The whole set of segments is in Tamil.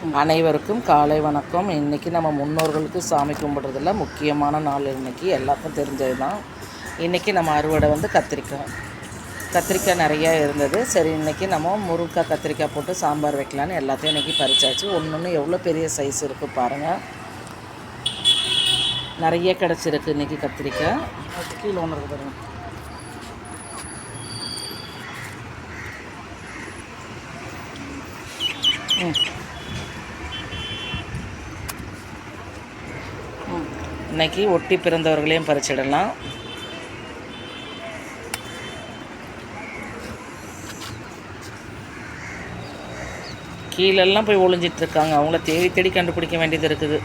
அனைவருக்கும் காலை வணக்கம். இன்றைக்கி நம்ம முன்னோர்களுக்கு சாமி கும்பிட்றதுல முக்கியமான நாள் இன்றைக்கி எல்லாருக்கும் தெரிஞ்சது தான் இன்றைக்கி நம்ம அறுவடை வந்து கத்திரிக்காய். கத்திரிக்காய் நிறையா இருந்தது. சரி இன்றைக்கி நம்ம முருங்கைக்காய் கத்திரிக்காய் போட்டு சாம்பார் வைக்கலான்னு எல்லாத்தையும் இன்றைக்கி பறிச்சாச்சு. ஒன்று ஒன்று எவ்வளோ பெரிய சைஸ் இருக்குது பாருங்கள் நிறைய கிடச்சிருக்கு இன்றைக்கி கத்திரிக்காய். கீழே ஒன்று இருக்கு பாருங்கள் ம். ம். இன்னைக்கு ஒட்டி பிறந்தவர்களையும் பறிச்சிடலாம். கீழெல்லாம் போய் ஒளிஞ்சிட்டு இருக்காங்க அவங்கள தேடி தேடி கண்டுபிடிக்க வேண்டியது இருக்குது.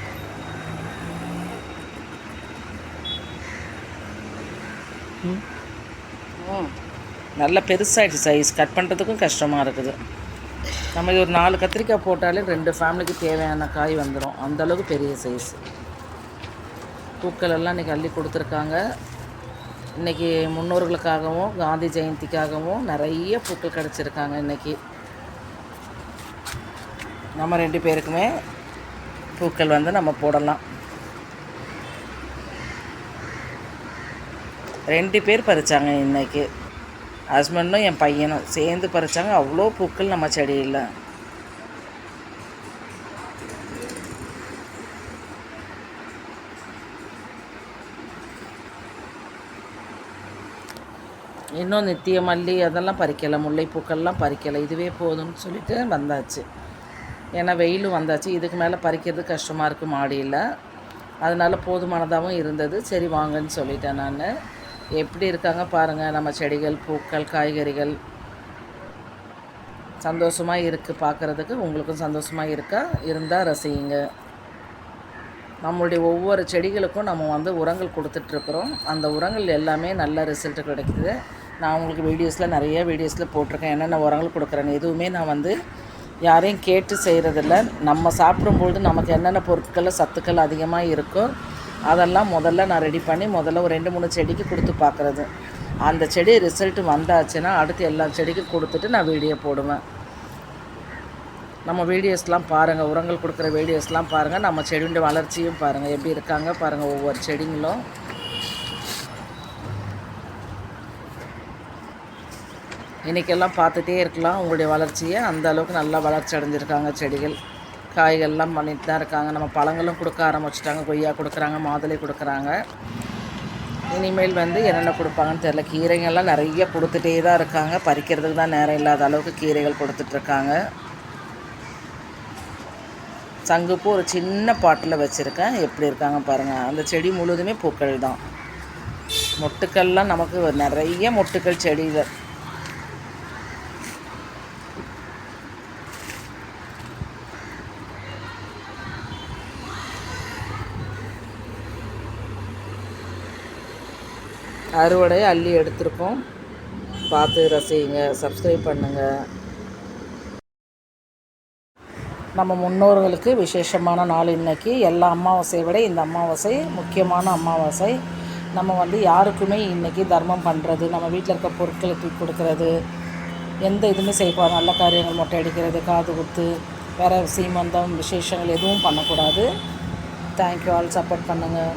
நல்லா நல்ல பெருசாகிடுச்சு சைஸ் கட் பண்ணுறதுக்கும் கஷ்டமாக இருக்குது. நம்ம இது ஒரு நாலு கத்திரிக்காய் போட்டாலே ரெண்டு ஃபேமிலிக்கு தேவையான காய் வந்துடும் அந்தளவுக்கு பெரிய சைஸ் பூக்கள் எல்லாம் இன்றைக்கி அள்ளி கொடுத்துருக்காங்க. இன்றைக்கி முன்னோர்களுக்காகவும் காந்தி ஜெயந்திக்காகவும் நிறைய பூக்கள் கிடச்சிருக்காங்க இன்றைக்கி நம்ம ரெண்டு பேருக்குமே பூக்கள் வந்து நம்ம போடலாம். ரெண்டு பேர் பறிச்சாங்க இன்றைக்கி ஹஸ்பண்டும் என் பையனும் சேர்ந்து பறிச்சாங்க. அவ்வளோ பூக்கள் நம்ம செடியில். இன்னும் நித்திய மல்லி அதெல்லாம் பறிக்கலை. முல்லைப்பூக்கள்லாம் பறிக்கலை. இதுவே போதும்னு சொல்லிட்டு வந்தாச்சு. ஏன்னா வெயிலும் வந்தாச்சு. இதுக்கு மேலே பறிக்கிறது கஷ்டமாக இருக்குது மாடியில். அதனால் போதுமானதாகவும் இருந்தது. சரி வாங்கன்னு சொல்லிட்டேன் நான். எப்படி இருக்காங்க பாருங்கள் நம்ம செடிகள் பூக்கள் காய்கறிகள். சந்தோஷமாக இருக்குது பார்க்குறதுக்கு உங்களுக்கும் சந்தோஷமாக இருக்கா? இருந்தால் ரசிங்க நம்மளுடைய ஒவ்வொரு செடிகளுக்கும் நம்ம வந்து உரங்கள் கொடுத்துட்ருக்குறோம் அந்த உரங்கள் எல்லாமே நல்ல ரிசல்ட் கிடைக்குது. நான் உங்களுக்கு வீடியோஸில் நிறைய வீடியோஸில் போட்டிருக்கேன். என்னென்ன உரங்கள் கொடுக்குறேன்னு எதுவுமே நான் வந்து யாரையும் கேட்டு செய்கிறதில்ல நம்ம சாப்பிடும்பொழுது நமக்கு என்னென்ன பொருட்கள் சத்துக்கள் அதிகமாக இருக்கோ அதெல்லாம் முதல்ல நான் ரெடி பண்ணி முதல்ல ஒரு ரெண்டு மூணு செடிக்கு கொடுத்து பார்க்குறது. அந்த செடி ரிசல்ட் வந்தாச்சுன்னா அடுத்து எல்லா செடிக்கும் கொடுத்துட்டு நான் வீடியோ போடுவேன். நம்ம வீடியோஸ்லாம் பாருங்கள் உரங்கள் கொடுக்குற வீடியோஸ்லாம் பாருங்கள் நம்ம செடியுடைய வளர்ச்சியும் பாருங்கள் எப்படி இருக்காங்க பாருங்கள் ஒவ்வொரு செடிங்களும். இன்றைக்கெல்லாம் பார்த்துட்டே இருக்கலாம். உங்களுடைய வளர்ச்சியை அந்த அளவுக்கு நல்லா வளர்ச்சி அடைஞ்சிருக்காங்க செடிகள். காய்கள்லாம் பண்ணிட்டு தான் இருக்காங்க. நம்ம பழங்களும் கொடுக்க ஆரம்பிச்சிட்டாங்க. கொய்யா கொடுக்குறாங்க மாதுளை கொடுக்குறாங்க. இனிமேல் வந்து என்னென்ன கொடுப்பாங்கன்னு தெரில கீரைங்கள்லாம் நிறைய கொடுத்துட்டே தான் இருக்காங்க. பறிக்கிறதுக்கு தான் நேரம் இல்லாத அளவுக்கு கீரைகள் கொடுத்துட்ருக்காங்க சங்குப்பூ ஒரு சின்ன பாட்டில் வச்சுருக்கேன். எப்படி இருக்காங்க பாருங்கள் அந்த செடி முழுதுமே பூக்கள் தான். மொட்டுக்கள்லாம் நமக்கு நிறைய மொட்டுக்கள் செடியில் அறுவடை அள்ளி எடுத்திருக்கோம். பார்த்து ரசிங்க சப்ஸ்கிரைப் பண்ணுங்கள் நம்ம முன்னோர்களுக்கு விசேஷமான நாள் இன்னைக்கு. எல்லா அமாவாசையை விட இந்த அமாவாசை முக்கியமான அமாவாசை. நம்ம வந்து யாருக்குமே இன்றைக்கி தர்மம் பண்ணுறது நம்ம வீட்டில் இருக்க பொருட்களை தூக்கி கொடுக்கறது எந்த இதுவுமே செய்யக்கூடாது. நல்ல காரியங்கள் மொட்டை அடிக்கிறது காது குத்து வேறு சீமந்தம் விசேஷங்கள் எதுவும் பண்ணக்கூடாது. தேங்க்யூ ஆல் சப்போர்ட் பண்ணுங்கள்